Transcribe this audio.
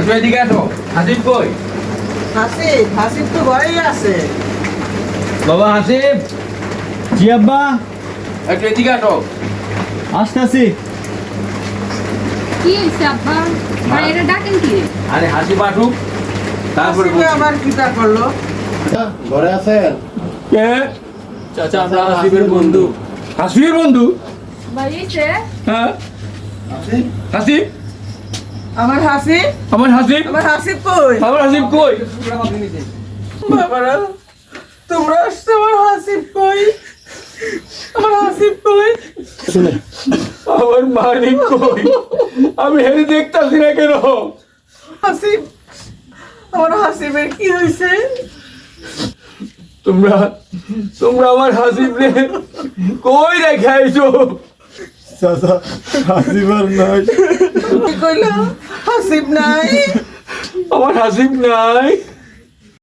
একটু এদিকে আসো। হাসিব কই? হাসিব হাসিব তো ঘরেই আছে। বাবা হাসিব? জি আব্বা। একটু এদিকে আসো। আসতেছি। কি হয়েছে আব্বা? ডাকেন কি? আরে হাসিব আসুক। তারপরে আবার কিটা করল? ঘরে আছেন? কে? চাচা আমরা হাসিবের বন্ধু। হাসিবের বন্ধু? ভাই এসে হ্যাঁ। হাসিব? আমার হাসিব আমার হাসিব আমার হাসিব কই? আমার হাসিব কই? বাবারা তোমরা আসছো আমার হাসিব কই? আমার হাসিব কই? আমার মালিক কই? আমি হেরে দেখতাছি না কেন? হাসিব আমার হাসিবের কি হয়েছে তোমরা তোমরা আমার হাসিব রে কই রেখে আইছো? চাচা হাসিবার নাই। কি কইলো? ห้าสิบไหน เอาว่าห้าสิบไหน